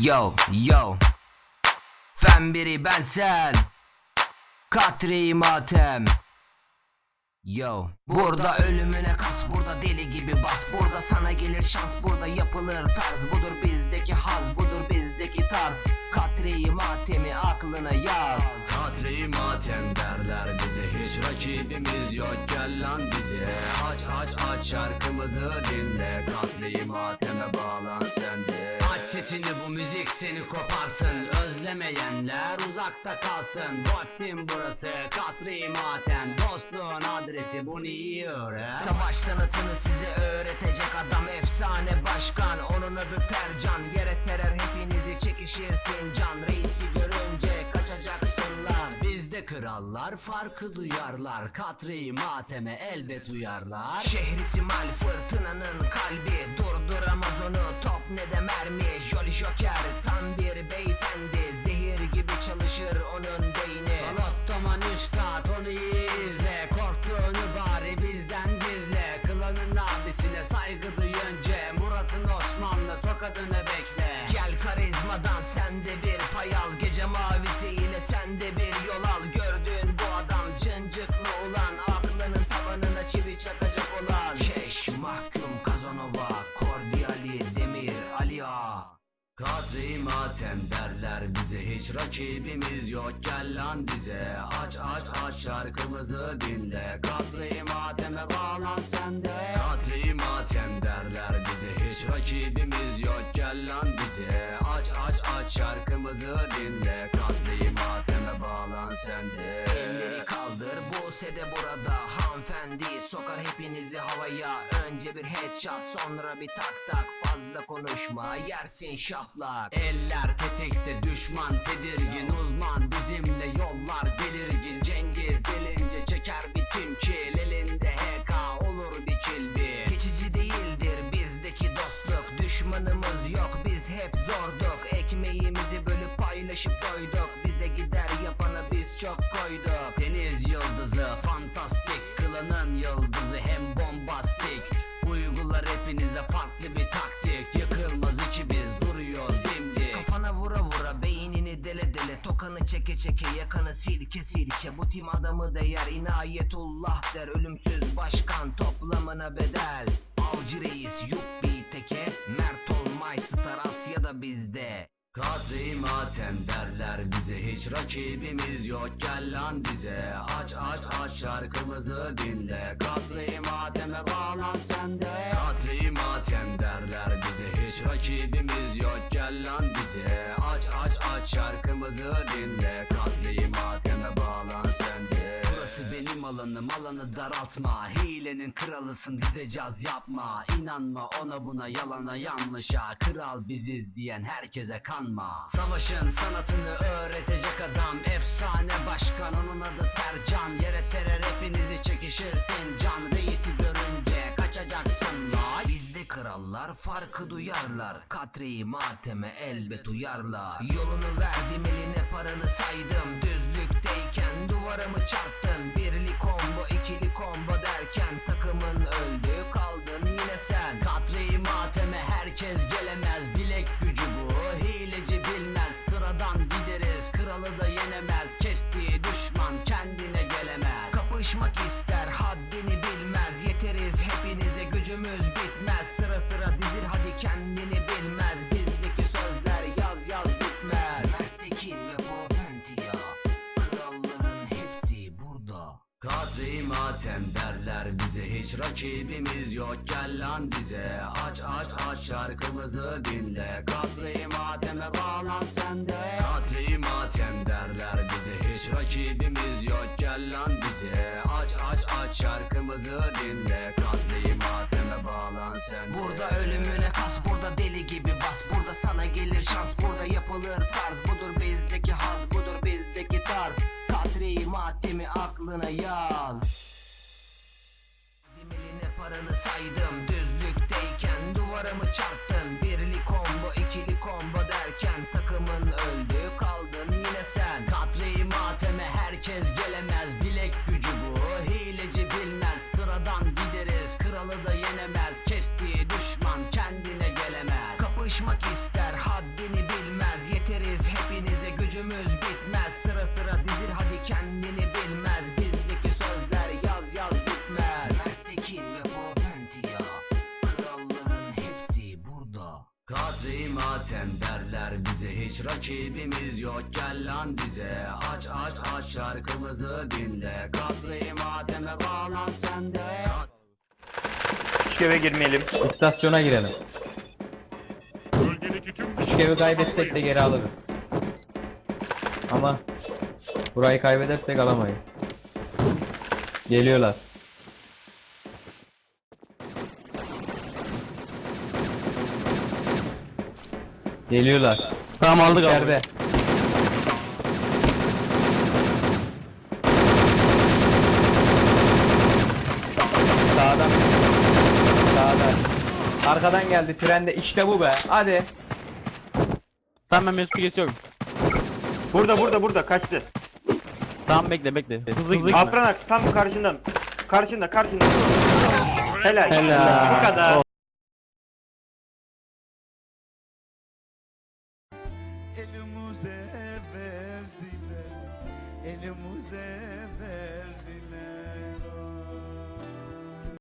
Yo yo. Fen biri ben sen Katri matem. Yo. Burada ölümüne kas burada deli gibi bas. Burada sana gelir şans burada yapılır tarz. Budur bizdeki haz budur bizdeki tarz. Katri matemi aklına yaz Katri matem derler bize. Hiç rakibimiz yok gel lan bize. Aç aç aç şarkımızı dinle. Katri mateme bağlan sen de. Aç sesini bu müzik seni koparsın. Özlemeyenler uzakta kalsın. Vaktim burası Katri matem. Dostluğun adresi bunu iyi öğren? Savaş sanatını size öğretecek adam efsane başkan. Onun adı Tercan. Yere serer hepinizi çekişirsin. Can Reisi krallar farkı duyarlar Katri mateme elbet uyarlar. Şehri Simal fırtınanın kalbi Durduramaz onu top ne de mermi. Jolly Joker tam bir beyefendi Zehir gibi çalışır onun beyni. Salottoman üstad onu iyi izle Korktuğunu bari bizden gizle. Klanın abisine saygı duy önce Murat'ın Osmanlı tokadını Kadri matem derler bize Hiç rakibimiz yok gel lan bize. Aç aç aç şarkımızı dinle. Kadri mateme bağlan sen de. Kadri matem derler bize Hiç rakibimiz yok gel lan bize. Aç aç aç şarkımızı dinle. Kadri mateme bağlan sen de Elleri kaldır Buse de burada. Hanımefendi sokar hepinizi havaya. Önce bir headshot sonra bir tak tak. Fazla konuşma yersin şaplak. Eller tetikte düşman tedirgin Uzman. Bizimle yollar belirgin. Cengiz gelince çeker bir tim kill Elinde yıldızı hem bombastik. Uygular hepinize farklı bir taktik. Yıkılmaz iki biz duruyoruz dimdik. Kafana vura vura beynini dele dele Tokanı çeke çeke yakanı silke silke. Bu tim adamı değer inayetullah der. Ölümsüz başkan toplamına bedel. Avcı reis yuppi teke. Mert olmay star Asya'da bizde. Kadri matem derler Hiç rakibimiz yok gel lan bize. Aç aç aç şarkımızı dinle. Kadri mateme bağlan sen de. Kadri matem derler bize. Hiç rakibimiz yok gel lan bize. Aç aç aç şarkımızı dinle. Kadri alanı daraltma. Hilenin kralısın bize caz yapma. İnanma ona buna yalana yanlışa. Kral biziz diyen herkese kanma. Savaşın sanatını öğretecek adam Efsane başkan. Onun adı Tercan. Yere serer hepinizi çekişirsin. Can reisi görünce kaçacaksın. La Bizde krallar farkı duyarlar. Katreyi mateme elbet uyarlar. Yolunu verdim eline paranı saydım. Düzlükteyken duvara mı gideriz kralı da yenemez Hiç rakibimiz yok gel lan bize. Aç aç aç şarkımızı dinle. Kadri mateme bağlan sen de. Kadri matem derler bize. Hiç rakibimiz yok gel lan bize. Aç aç aç şarkımızı dinle. Kadri mateme bağlan sen de. Burada ölümüne kas burada deli gibi bas. Burada sana gelir şans burada yapılır tarz. Budur bizdeki haz budur bizdeki tarz. Katreyi matemi aklına yaz Eline paranı saydım. Düzlükteyken duvara mı çarptın. Birli combo ikili combo derken takımın öldü. Kaldın yine sen. Katri mateme herkes gelemez. Bilek gücü bu. Hileci bilmez. Sıradan gideriz. Kralı da matem derler bize hiç rakibimiz yok gel lan bize Aç aç aç şarkımızı dinle Katri mateme bağlan sen de Küçük eve girmeyelim. İstasyona girelim. Bölgedeki tüm Küçük evi kaybetsek de geri alırız. Ama burayı kaybedersek alamayız. Geliyorlar. Geliyorlar. Tamam aldık İçeride. Sağdan. Sağdan. Arkadan geldi trende işte bu be. Hadi. Tamam ben Mesut'u kesiyorum. Burada burada burada kaçtı. Tamam bekle bekle. Hızlı gitme. Alpranax tam karşından. Karşında karşında. Helal. Helal. Bu kadar. elimize é verdiler né? elimize é verdiler né?